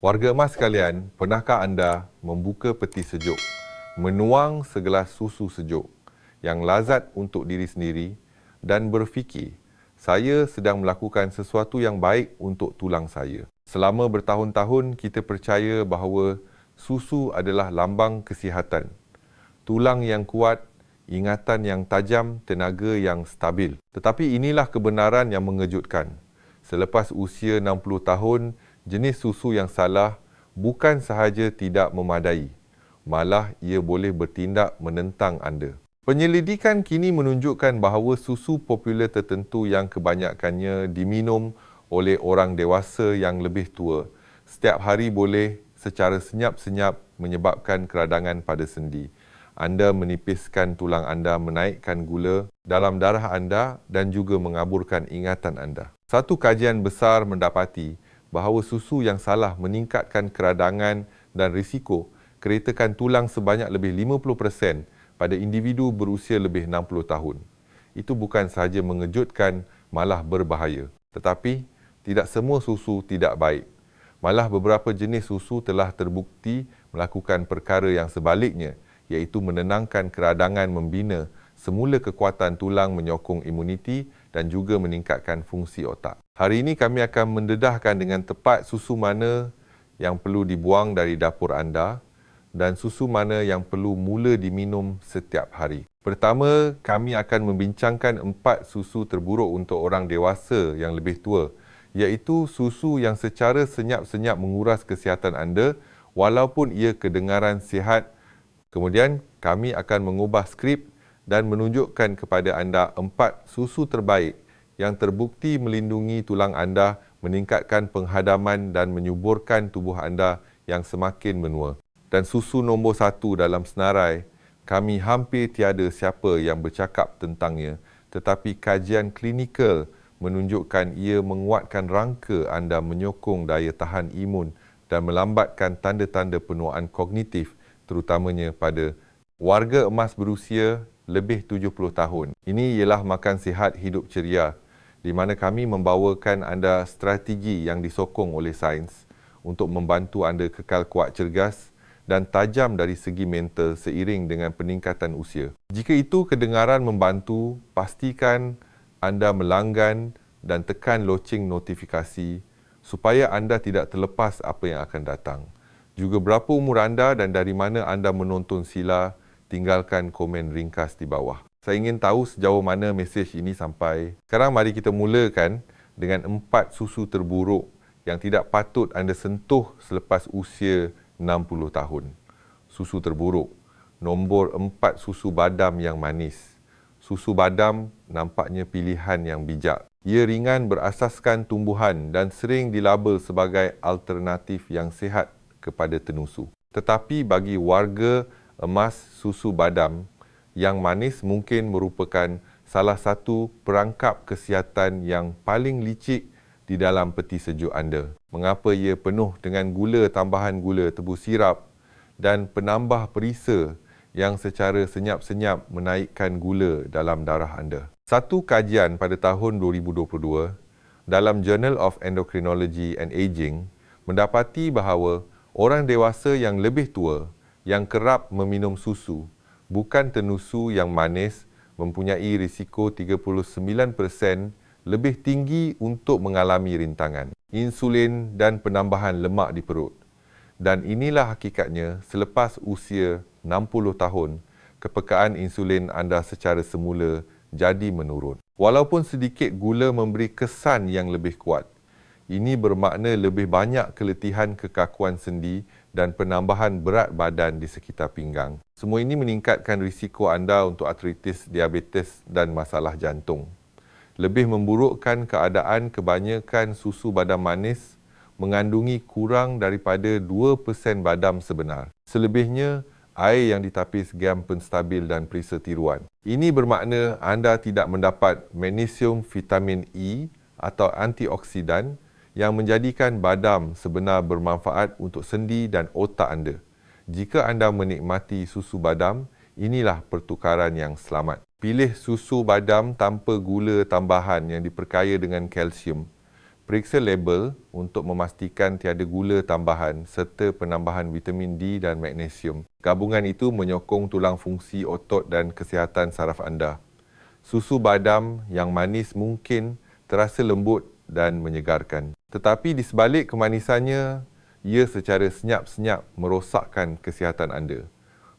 Warga emas sekalian, pernahkah anda membuka peti sejuk, menuang segelas susu sejuk yang lazat untuk diri sendiri dan berfikir, saya sedang melakukan sesuatu yang baik untuk tulang saya. Selama bertahun-tahun kita percaya bahawa susu adalah lambang kesihatan. Tulang yang kuat, ingatan yang tajam, tenaga yang stabil. Tetapi inilah kebenaran yang mengejutkan. Selepas usia 60 tahun, jenis susu yang salah bukan sahaja tidak memadai, malah ia boleh bertindak menentang anda. Penyelidikan kini menunjukkan bahawa susu popular tertentu yang kebanyakannya diminum oleh orang dewasa yang lebih tua setiap hari boleh secara senyap-senyap menyebabkan keradangan pada sendi. Anda menipiskan tulang anda, menaikkan gula dalam darah anda dan juga mengaburkan ingatan anda. Satu kajian besar mendapati bahawa susu yang salah meningkatkan keradangan dan risiko keretakan tulang sebanyak lebih 50% pada individu berusia lebih 60 tahun. Itu bukan sahaja mengejutkan, malah berbahaya. Tetapi, tidak semua susu tidak baik. Malah beberapa jenis susu telah terbukti melakukan perkara yang sebaliknya, iaitu menenangkan keradangan membina semula kekuatan tulang menyokong imuniti dan juga meningkatkan fungsi otak. Hari ini kami akan mendedahkan dengan tepat susu mana yang perlu dibuang dari dapur anda dan susu mana yang perlu mula diminum setiap hari. Pertama, kami akan membincangkan empat susu terburuk untuk orang dewasa yang lebih tua, iaitu susu yang secara senyap-senyap menguras kesihatan anda walaupun ia kedengaran sihat. Kemudian, kami akan mengubah skrip dan menunjukkan kepada anda empat susu terbaik yang terbukti melindungi tulang anda, meningkatkan penghadaman dan menyuburkan tubuh anda yang semakin menua. Dan susu nombor satu dalam senarai, kami hampir tiada siapa yang bercakap tentangnya, tetapi kajian klinikal menunjukkan ia menguatkan rangka anda menyokong daya tahan imun dan melambatkan tanda-tanda penuaan kognitif terutamanya pada warga emas berusia lebih 70 tahun. Ini ialah makan sihat hidup ceria di mana kami membawakan anda strategi yang disokong oleh sains untuk membantu anda kekal kuat cergas dan tajam dari segi mental seiring dengan peningkatan usia. Jika itu kedengaran membantu, pastikan anda melanggan dan tekan loceng notifikasi supaya anda tidak terlepas apa yang akan datang. Juga berapa umur anda dan dari mana anda menonton sila, tinggalkan komen ringkas di bawah. Saya ingin tahu sejauh mana mesej ini sampai. Sekarang mari kita mulakan dengan empat susu terburuk yang tidak patut anda sentuh selepas usia 60 tahun. Susu terburuk. Nombor empat susu badam yang manis. Susu badam nampaknya pilihan yang bijak. Ia ringan berasaskan tumbuhan dan sering dilabel sebagai alternatif yang sihat kepada tenusu. Tetapi bagi warga emas susu badam, yang manis mungkin merupakan salah satu perangkap kesihatan yang paling licik di dalam peti sejuk anda. Mengapa ia penuh dengan gula tambahan gula tebu sirap dan penambah perisa yang secara senyap-senyap menaikkan gula dalam darah anda. Satu kajian pada tahun 2022 dalam Journal of Endocrinology and Aging mendapati bahawa orang dewasa yang lebih tua yang kerap meminum susu bukan tenusu yang manis mempunyai risiko 39% lebih tinggi untuk mengalami rintangan, insulin dan penambahan lemak di perut. Dan inilah hakikatnya selepas usia 60 tahun, kepekaan insulin anda secara semula jadi menurun. Walaupun sedikit gula memberi kesan yang lebih kuat, ini bermakna lebih banyak keletihan kekakuan sendi dan penambahan berat badan di sekitar pinggang. Semua ini meningkatkan risiko anda untuk artritis, diabetes dan masalah jantung. Lebih memburukkan keadaan kebanyakan susu badam manis mengandungi kurang daripada 2% badam sebenar. Selebihnya, air yang ditapis gam penstabil dan perisa tiruan. Ini bermakna anda tidak mendapat magnesium vitamin E atau antioksidan yang menjadikan badam sebenar bermanfaat untuk sendi dan otak anda. Jika anda menikmati susu badam, inilah pertukaran yang selamat. Pilih susu badam tanpa gula tambahan yang diperkaya dengan kalsium. Periksa label untuk memastikan tiada gula tambahan serta penambahan vitamin D dan magnesium. Gabungan itu menyokong tulang fungsi otot dan kesihatan saraf anda. Susu badam yang manis mungkin terasa lembut dan menyegarkan. Tetapi di sebalik kemanisannya, ia secara senyap-senyap merosakkan kesihatan anda.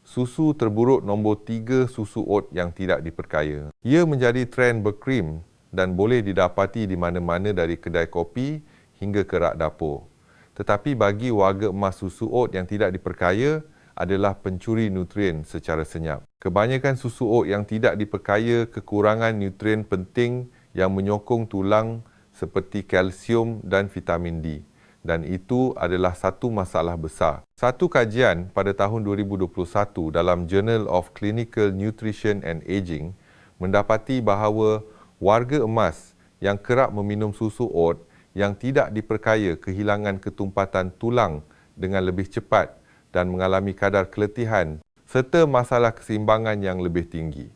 Susu terburuk nombor tiga susu oat yang tidak diperkaya. Ia menjadi trend berkrim dan boleh didapati di mana-mana dari kedai kopi hingga ke rak dapur. Tetapi bagi warga emas susu oat yang tidak diperkaya adalah pencuri nutrien secara senyap. Kebanyakan susu oat yang tidak diperkaya kekurangan nutrien penting yang menyokong tulang seperti kalsium dan vitamin D. Dan itu adalah satu masalah besar. Satu kajian pada tahun 2021 dalam Journal of Clinical Nutrition and Aging mendapati bahawa warga emas yang kerap meminum susu oat yang tidak diperkaya kehilangan ketumpatan tulang dengan lebih cepat dan mengalami kadar keletihan serta masalah keseimbangan yang lebih tinggi.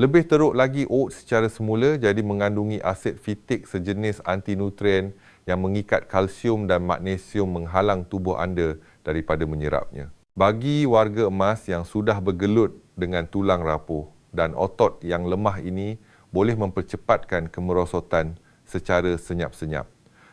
Lebih teruk lagi, oat secara semula jadi mengandungi asid fitik sejenis antinutrien yang mengikat kalsium dan magnesium menghalang tubuh anda daripada menyerapnya. Bagi warga emas yang sudah bergelut dengan tulang rapuh dan otot yang lemah ini, boleh mempercepatkan kemerosotan secara senyap-senyap.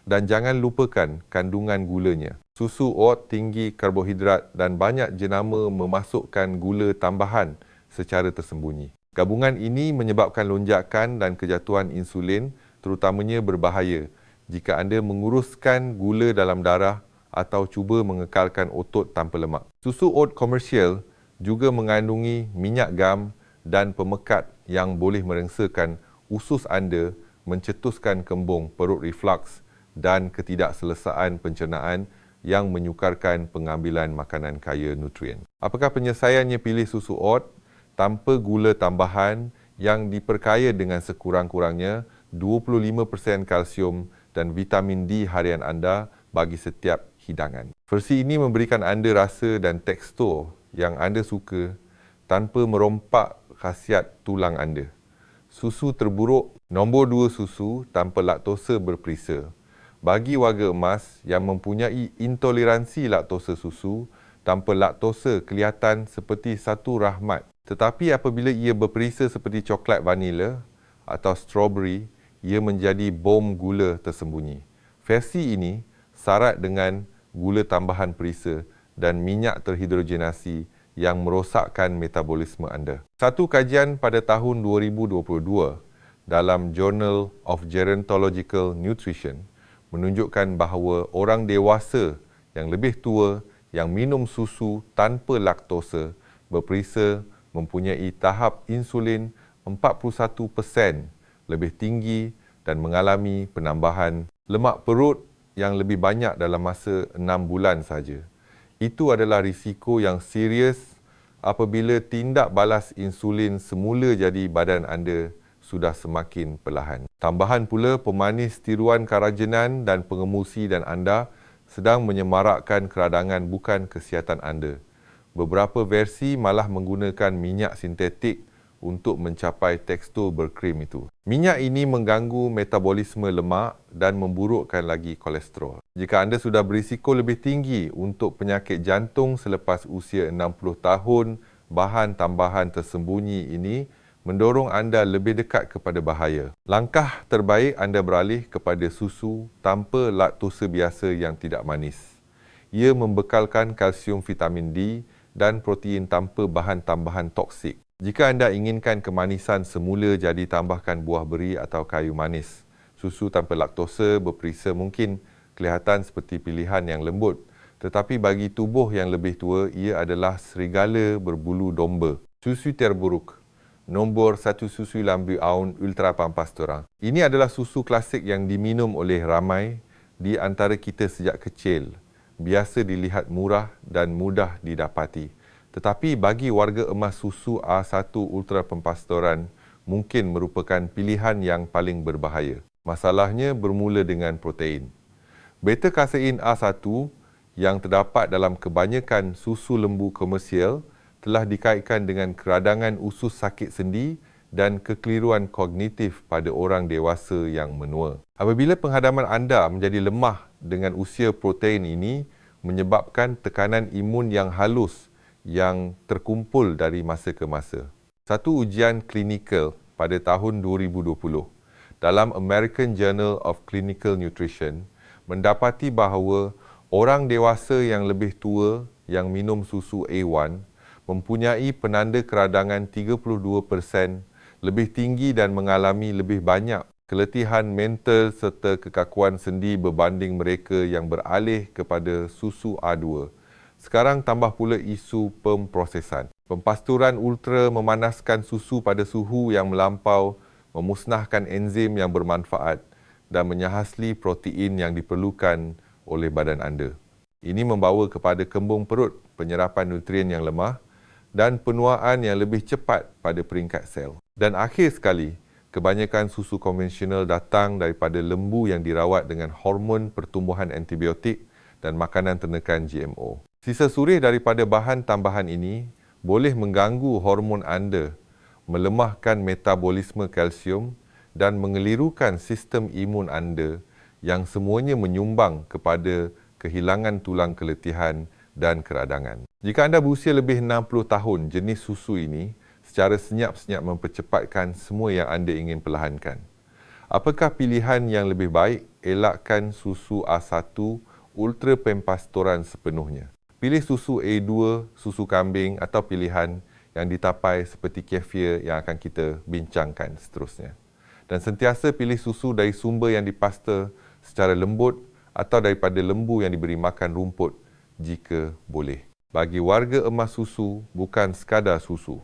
Dan jangan lupakan kandungan gulanya. Susu oat tinggi karbohidrat dan banyak jenama memasukkan gula tambahan secara tersembunyi. Gabungan ini menyebabkan lonjakan dan kejatuhan insulin terutamanya berbahaya jika anda menguruskan gula dalam darah atau cuba mengekalkan otot tanpa lemak. Susu oat komersial juga mengandungi minyak gam dan pemekat yang boleh merengsakan usus anda mencetuskan kembung perut reflux dan ketidakselesaan pencernaan yang menyukarkan pengambilan makanan kaya nutrien. Apakah penyelesaiannya pilih susu oat tanpa gula tambahan yang diperkaya dengan sekurang-kurangnya 25% kalsium dan vitamin D harian anda bagi setiap hidangan. Versi ini memberikan anda rasa dan tekstur yang anda suka tanpa merompak khasiat tulang anda. Susu terburuk nombor dua susu tanpa laktosa berperisa. Bagi warga emas yang mempunyai intoleransi laktosa susu, tanpa laktosa kelihatan seperti satu rahmat. Tetapi apabila ia berperisa seperti coklat vanila atau strawberry, ia menjadi bom gula tersembunyi. Versi ini syarat dengan gula tambahan perisa dan minyak terhidrogenasi yang merosakkan metabolisme anda. Satu kajian pada tahun 2022 dalam Journal of Gerontological Nutrition menunjukkan bahawa orang dewasa yang lebih tua yang minum susu tanpa laktosa berperisa mempunyai tahap insulin 41% lebih tinggi dan mengalami penambahan lemak perut yang lebih banyak dalam masa 6 bulan saja itu adalah risiko yang serius apabila tindak balas insulin semula jadi badan anda sudah semakin perlahan. Tambahan pula pemanis tiruan kerajinan dan pengemusi dan anda sedang menyemarakkan keradangan bukan kesihatan anda. Beberapa versi malah menggunakan minyak sintetik untuk mencapai tekstur berkrim itu. Minyak ini mengganggu metabolisme lemak dan memburukkan lagi kolesterol. Jika anda sudah berisiko lebih tinggi untuk penyakit jantung selepas usia 60 tahun, bahan tambahan tersembunyi ini mendorong anda lebih dekat kepada bahaya. Langkah terbaik anda beralih kepada susu tanpa laktosa biasa yang tidak manis. Ia membekalkan kalsium vitamin D dan protein tanpa bahan tambahan toksik. Jika anda inginkan kemanisan semula jadi tambahkan buah beri atau kayu manis. Susu tanpa laktosa berperisa mungkin kelihatan seperti pilihan yang lembut. Tetapi bagi tubuh yang lebih tua, ia adalah serigala berbulu domba. Susu terburuk. Nombor satu susu lambu aun ultra pampas terang. Ini adalah susu klasik yang diminum oleh ramai di antara kita sejak kecil. Biasa dilihat murah dan mudah didapati. Tetapi bagi warga emas susu A1 Ultra Pempastoran mungkin merupakan pilihan yang paling berbahaya. Masalahnya bermula dengan protein. Beta-kasein A1 yang terdapat dalam kebanyakan susu lembu komersial telah dikaitkan dengan keradangan usus sakit sendi dan kekeliruan kognitif pada orang dewasa yang menua. Apabila penghadaman anda menjadi lemah dengan usia protein ini menyebabkan tekanan imun yang halus yang terkumpul dari masa ke masa. Satu ujian klinikal pada tahun 2020 dalam American Journal of Clinical Nutrition mendapati bahawa orang dewasa yang lebih tua yang minum susu A1 mempunyai penanda keradangan 32% lebih tinggi dan mengalami lebih banyak keletihan mental serta kekakuan sendi berbanding mereka yang beralih kepada susu A2. Sekarang tambah pula isu pemprosesan. Pempasturan ultra memanaskan susu pada suhu yang melampau, memusnahkan enzim yang bermanfaat dan menyahasli protein yang diperlukan oleh badan anda. Ini membawa kepada kembung perut, penyerapan nutrien yang lemah dan penuaan yang lebih cepat pada peringkat sel. Dan akhir sekali, kebanyakan susu konvensional datang daripada lembu yang dirawat dengan hormon pertumbuhan antibiotik dan makanan ternekan GMO. Sisa surih daripada bahan tambahan ini boleh mengganggu hormon anda, melemahkan metabolisme kalsium dan mengelirukan sistem imun anda yang semuanya menyumbang kepada kehilangan tulang keletihan dan keradangan. Jika anda berusia lebih 60 tahun, jenis susu ini secara senyap-senyap mempercepatkan semua yang anda ingin perlahankan. Apakah pilihan yang lebih baik elakkan susu A1 ultra pempastoran sepenuhnya? Pilih susu A2, susu kambing atau pilihan yang ditapai seperti kefir yang akan kita bincangkan seterusnya. Dan sentiasa pilih susu dari sumber yang dipasta secara lembut atau daripada lembu yang diberi makan rumput jika boleh. Bagi warga emas susu, bukan sekadar susu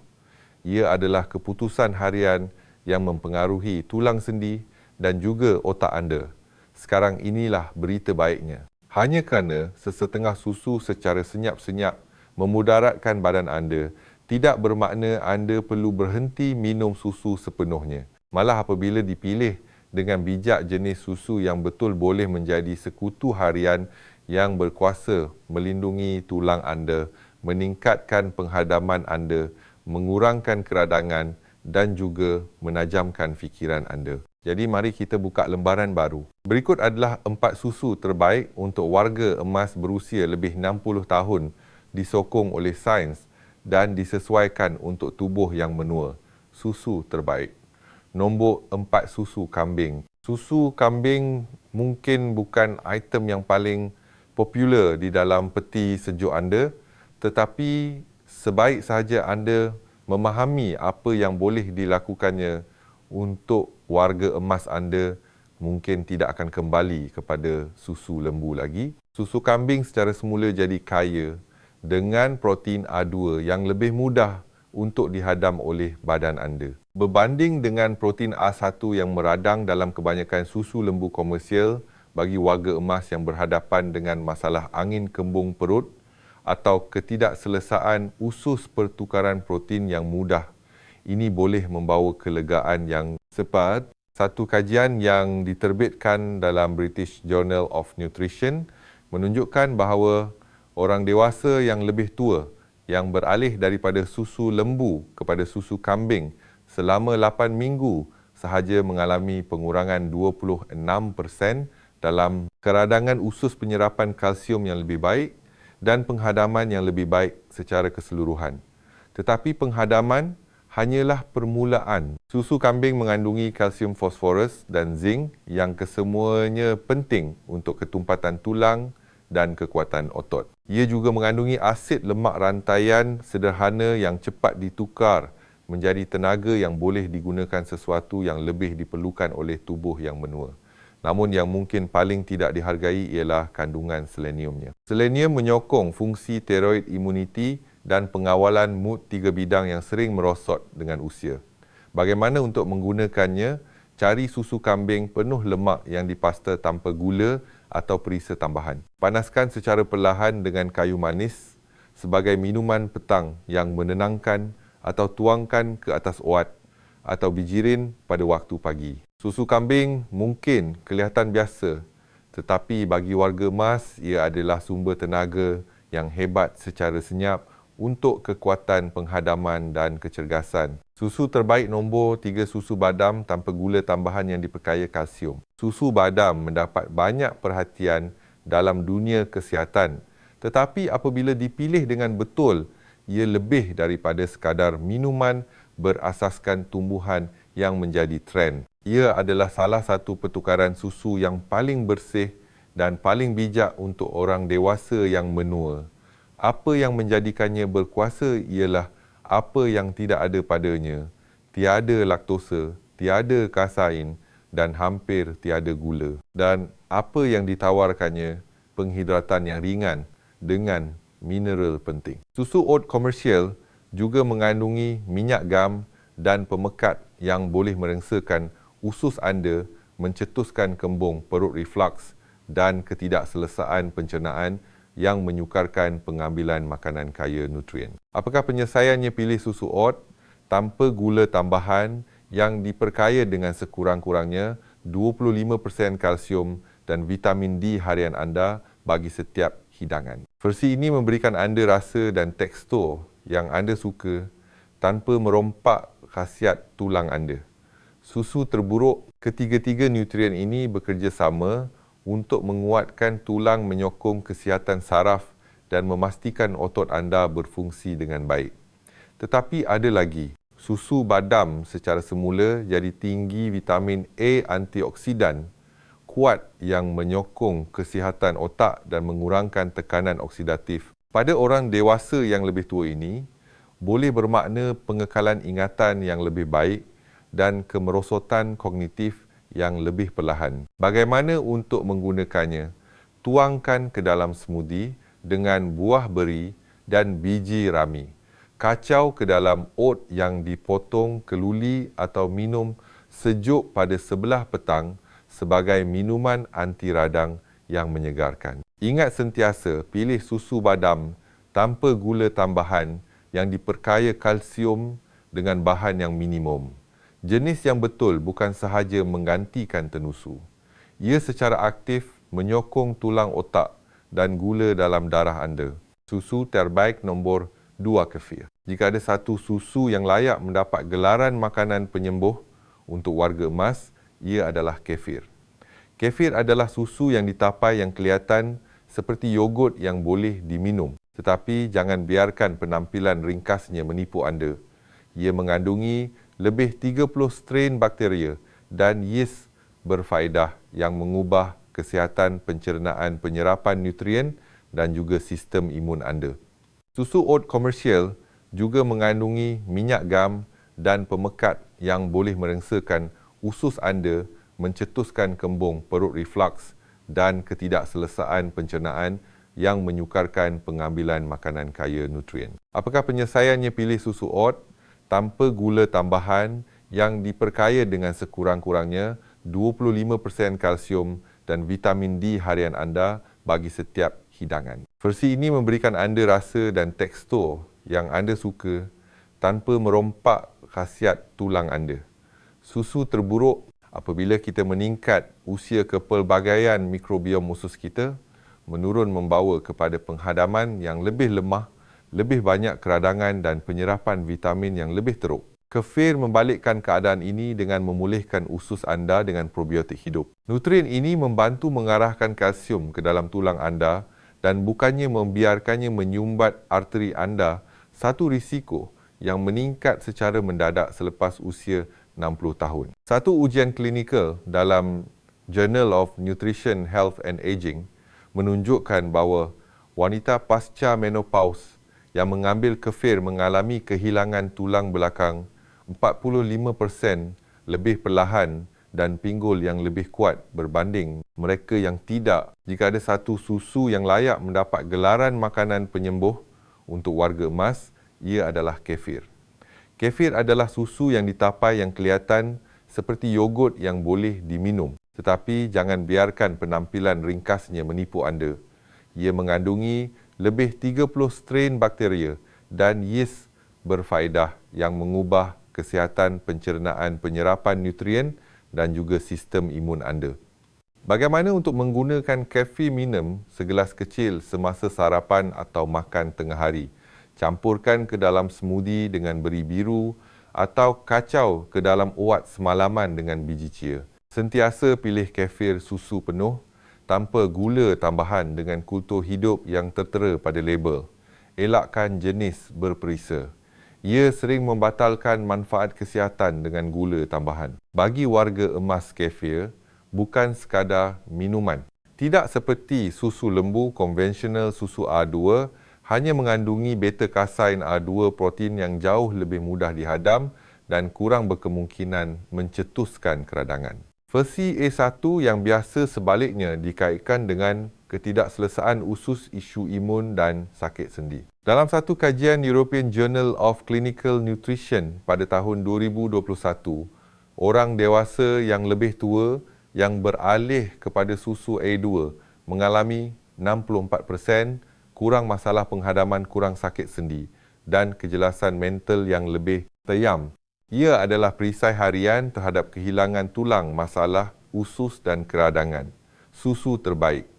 ia adalah keputusan harian yang mempengaruhi tulang sendi dan juga otak anda. Sekarang inilah berita baiknya. Hanya kerana sesetengah susu secara senyap-senyap memudaratkan badan anda, tidak bermakna anda perlu berhenti minum susu sepenuhnya. Malah apabila dipilih dengan bijak jenis susu yang betul boleh menjadi sekutu harian yang berkuasa melindungi tulang anda, meningkatkan penghadaman anda, mengurangkan keradangan dan juga menajamkan fikiran anda. Jadi mari kita buka lembaran baru. Berikut adalah empat susu terbaik untuk warga emas berusia lebih 60 tahun disokong oleh sains dan disesuaikan untuk tubuh yang menua. Susu terbaik. Nombor empat susu kambing. Susu kambing mungkin bukan item yang paling popular di dalam peti sejuk anda tetapi sebaik sahaja anda memahami apa yang boleh dilakukannya untuk warga emas anda mungkin tidak akan kembali kepada susu lembu lagi. Susu kambing secara semula jadi kaya dengan protein A2 yang lebih mudah untuk dihadam oleh badan anda. Berbanding dengan protein A1 yang meradang dalam kebanyakan susu lembu komersial bagi warga emas yang berhadapan dengan masalah angin kembung perut, atau ketidakselesaan usus pertukaran protein yang mudah. Ini boleh membawa kelegaan yang cepat. Satu kajian yang diterbitkan dalam British Journal of Nutrition menunjukkan bahawa orang dewasa yang lebih tua yang beralih daripada susu lembu kepada susu kambing selama 8 minggu sahaja mengalami pengurangan 26% dalam keradangan usus penyerapan kalsium yang lebih baik dan penghadaman yang lebih baik secara keseluruhan. Tetapi penghadaman hanyalah permulaan. Susu kambing mengandungi kalsium fosforus dan zinc yang kesemuanya penting untuk ketumpatan tulang dan kekuatan otot. Ia juga mengandungi asid lemak rantaian sederhana yang cepat ditukar menjadi tenaga yang boleh digunakan sesuatu yang lebih diperlukan oleh tubuh yang menua. Namun yang mungkin paling tidak dihargai ialah kandungan seleniumnya. Selenium menyokong fungsi tiroid imuniti dan pengawalan mood tiga bidang yang sering merosot dengan usia. Bagaimana untuk menggunakannya? Cari susu kambing penuh lemak yang dipasta tanpa gula atau perisa tambahan. Panaskan secara perlahan dengan kayu manis sebagai minuman petang yang menenangkan atau tuangkan ke atas uat atau bijirin pada waktu pagi. Susu kambing mungkin kelihatan biasa tetapi bagi warga emas ia adalah sumber tenaga yang hebat secara senyap untuk kekuatan penghadaman dan kecergasan. Susu terbaik nombor 3 susu badam tanpa gula tambahan yang diperkaya kalsium. Susu badam mendapat banyak perhatian dalam dunia kesihatan. Tetapi apabila dipilih dengan betul, ia lebih daripada sekadar minuman berasaskan tumbuhan yang menjadi trend. Ia adalah salah satu pertukaran susu yang paling bersih dan paling bijak untuk orang dewasa yang menua. Apa yang menjadikannya berkuasa ialah apa yang tidak ada padanya. Tiada laktosa, tiada kasain dan hampir tiada gula. Dan apa yang ditawarkannya, penghidratan yang ringan dengan mineral penting. Susu oat komersial juga mengandungi minyak gam dan pemekat yang boleh merengsakan usus anda mencetuskan kembung perut reflux dan ketidakselesaan pencernaan yang menyukarkan pengambilan makanan kaya nutrien. Apakah penyelesaiannya pilih susu oat tanpa gula tambahan yang diperkaya dengan sekurang-kurangnya 25% kalsium dan vitamin D harian anda bagi setiap hidangan. Versi ini memberikan anda rasa dan tekstur yang anda suka tanpa merompak khasiat tulang anda. Susu terburuk ketiga-tiga nutrien ini bekerjasama untuk menguatkan tulang menyokong kesihatan saraf dan memastikan otot anda berfungsi dengan baik. Tetapi ada lagi, susu badam secara semula jadi tinggi vitamin A antioksidan kuat yang menyokong kesihatan otak dan mengurangkan tekanan oksidatif. Pada orang dewasa yang lebih tua ini, boleh bermakna pengekalan ingatan yang lebih baik dan kemerosotan kognitif yang lebih perlahan. Bagaimana untuk menggunakannya? Tuangkan ke dalam smoothie dengan buah beri dan biji rami. Kacau ke dalam oat yang dipotong keluli atau minum sejuk pada sebelah petang sebagai minuman anti radang yang menyegarkan. Ingat sentiasa pilih susu badam tanpa gula tambahan yang diperkaya kalsium dengan bahan yang minimum. Jenis yang betul bukan sahaja menggantikan tenusu. Ia secara aktif menyokong tulang otak dan gula dalam darah anda. Susu terbaik nombor dua kefir. Jika ada satu susu yang layak mendapat gelaran makanan penyembuh untuk warga emas, ia adalah kefir. Kefir adalah susu yang ditapai yang kelihatan seperti yogurt yang boleh diminum. Tetapi jangan biarkan penampilan ringkasnya menipu anda. Ia mengandungi lebih 30 strain bakteria dan yeast berfaedah yang mengubah kesihatan pencernaan penyerapan nutrien dan juga sistem imun anda. Susu oat komersial juga mengandungi minyak gam dan pemekat yang boleh merengsakan usus anda mencetuskan kembung perut reflux dan ketidakselesaan pencernaan yang menyukarkan pengambilan makanan kaya nutrien. Apakah penyelesaiannya pilih susu oat tanpa gula tambahan yang diperkaya dengan sekurang-kurangnya 25% kalsium dan vitamin D harian anda bagi setiap hidangan. Versi ini memberikan anda rasa dan tekstur yang anda suka tanpa merompak khasiat tulang anda. Susu terburuk apabila kita meningkat usia kepelbagaian mikrobiom usus kita menurun membawa kepada penghadaman yang lebih lemah lebih banyak keradangan dan penyerapan vitamin yang lebih teruk. Kefir membalikkan keadaan ini dengan memulihkan usus anda dengan probiotik hidup. Nutrien ini membantu mengarahkan kalsium ke dalam tulang anda dan bukannya membiarkannya menyumbat arteri anda, satu risiko yang meningkat secara mendadak selepas usia 60 tahun. Satu ujian klinikal dalam Journal of Nutrition, Health and Aging menunjukkan bahawa wanita pasca menopause yang mengambil kefir mengalami kehilangan tulang belakang 45% lebih perlahan dan pinggul yang lebih kuat berbanding mereka yang tidak. Jika ada satu susu yang layak mendapat gelaran makanan penyembuh untuk warga emas, ia adalah kefir. Kefir adalah susu yang ditapai yang kelihatan seperti yogurt yang boleh diminum. Tetapi jangan biarkan penampilan ringkasnya menipu anda. Ia mengandungi lebih 30 strain bakteria dan yeast berfaedah yang mengubah kesihatan pencernaan penyerapan nutrien dan juga sistem imun anda. Bagaimana untuk menggunakan kafe minum segelas kecil semasa sarapan atau makan tengah hari? Campurkan ke dalam smoothie dengan beri biru atau kacau ke dalam uat semalaman dengan biji chia. Sentiasa pilih kefir susu penuh tanpa gula tambahan dengan kultur hidup yang tertera pada label. Elakkan jenis berperisa. Ia sering membatalkan manfaat kesihatan dengan gula tambahan. Bagi warga emas kefir, bukan sekadar minuman. Tidak seperti susu lembu konvensional susu A2 hanya mengandungi beta-kasein A2 protein yang jauh lebih mudah dihadam dan kurang berkemungkinan mencetuskan keradangan. Versi A1 yang biasa sebaliknya dikaitkan dengan ketidakselesaan usus isu imun dan sakit sendi. Dalam satu kajian European Journal of Clinical Nutrition pada tahun 2021, orang dewasa yang lebih tua yang beralih kepada susu A2 mengalami 64% kurang masalah penghadaman kurang sakit sendi dan kejelasan mental yang lebih teyam ia adalah perisai harian terhadap kehilangan tulang masalah usus dan keradangan. Susu terbaik.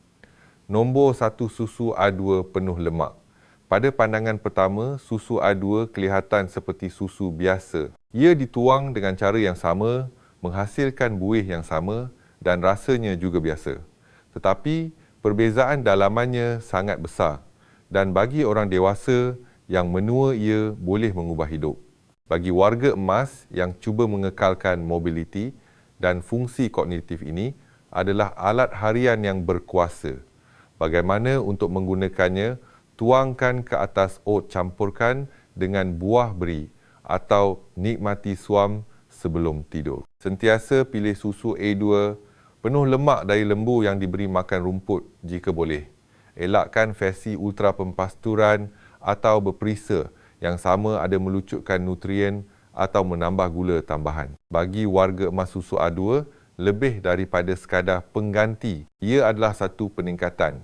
Nombor satu susu A2 penuh lemak. Pada pandangan pertama, susu A2 kelihatan seperti susu biasa. Ia dituang dengan cara yang sama, menghasilkan buih yang sama dan rasanya juga biasa. Tetapi, perbezaan dalamannya sangat besar dan bagi orang dewasa yang menua ia boleh mengubah hidup bagi warga emas yang cuba mengekalkan mobiliti dan fungsi kognitif ini adalah alat harian yang berkuasa. Bagaimana untuk menggunakannya, tuangkan ke atas oat campurkan dengan buah beri atau nikmati suam sebelum tidur. Sentiasa pilih susu A2 penuh lemak dari lembu yang diberi makan rumput jika boleh. Elakkan versi ultra pempasturan atau berperisa yang sama ada melucutkan nutrien atau menambah gula tambahan. Bagi warga emas susu A2, lebih daripada sekadar pengganti, ia adalah satu peningkatan.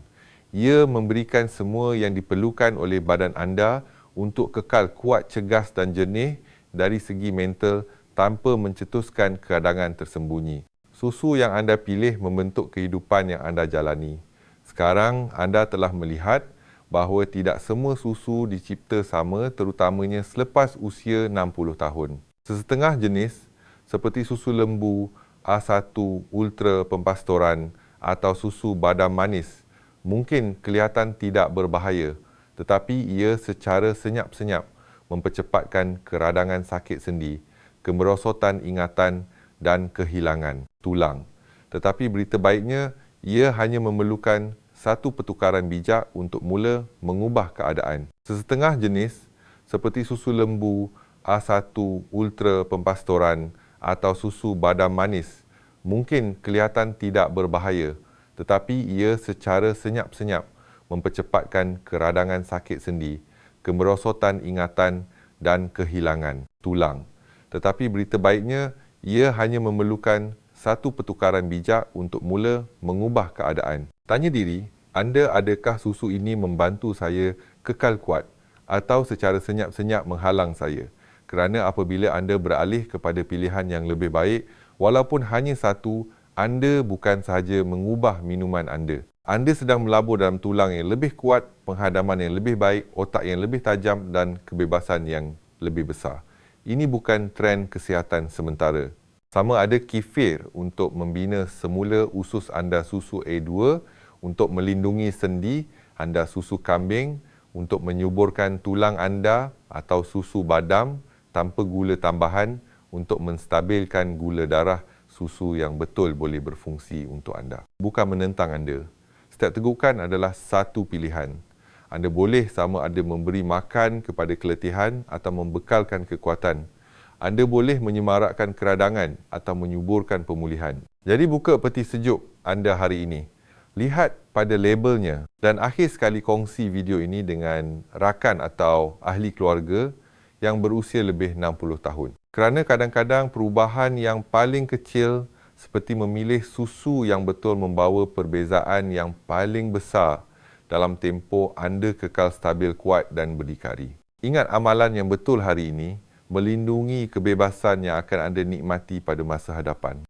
Ia memberikan semua yang diperlukan oleh badan anda untuk kekal kuat, cegas dan jernih dari segi mental tanpa mencetuskan keradangan tersembunyi. Susu yang anda pilih membentuk kehidupan yang anda jalani. Sekarang anda telah melihat bahawa tidak semua susu dicipta sama terutamanya selepas usia 60 tahun. Sesetengah jenis seperti susu lembu, A1 ultra pempastoran atau susu badam manis mungkin kelihatan tidak berbahaya tetapi ia secara senyap-senyap mempercepatkan keradangan sakit sendi, kemerosotan ingatan dan kehilangan tulang. Tetapi berita baiknya, ia hanya memerlukan satu pertukaran bijak untuk mula mengubah keadaan. Sesetengah jenis seperti susu lembu, A1 ultra pempastoran atau susu badam manis mungkin kelihatan tidak berbahaya tetapi ia secara senyap-senyap mempercepatkan keradangan sakit sendi, kemerosotan ingatan dan kehilangan tulang. Tetapi berita baiknya, ia hanya memerlukan satu pertukaran bijak untuk mula mengubah keadaan. Tanya diri, anda adakah susu ini membantu saya kekal kuat atau secara senyap-senyap menghalang saya? Kerana apabila anda beralih kepada pilihan yang lebih baik, walaupun hanya satu, anda bukan sahaja mengubah minuman anda. Anda sedang melabur dalam tulang yang lebih kuat, penghadaman yang lebih baik, otak yang lebih tajam dan kebebasan yang lebih besar. Ini bukan trend kesihatan sementara. Sama ada kefir untuk membina semula usus anda susu A2 untuk melindungi sendi, anda susu kambing untuk menyuburkan tulang anda atau susu badam tanpa gula tambahan untuk menstabilkan gula darah susu yang betul boleh berfungsi untuk anda. Bukan menentang anda. Setiap tegukan adalah satu pilihan. Anda boleh sama ada memberi makan kepada keletihan atau membekalkan kekuatan anda boleh menyemarakkan keradangan atau menyuburkan pemulihan. Jadi buka peti sejuk anda hari ini. Lihat pada labelnya dan akhir sekali kongsi video ini dengan rakan atau ahli keluarga yang berusia lebih 60 tahun. Kerana kadang-kadang perubahan yang paling kecil seperti memilih susu yang betul membawa perbezaan yang paling besar dalam tempoh anda kekal stabil kuat dan berdikari. Ingat amalan yang betul hari ini melindungi kebebasan yang akan anda nikmati pada masa hadapan.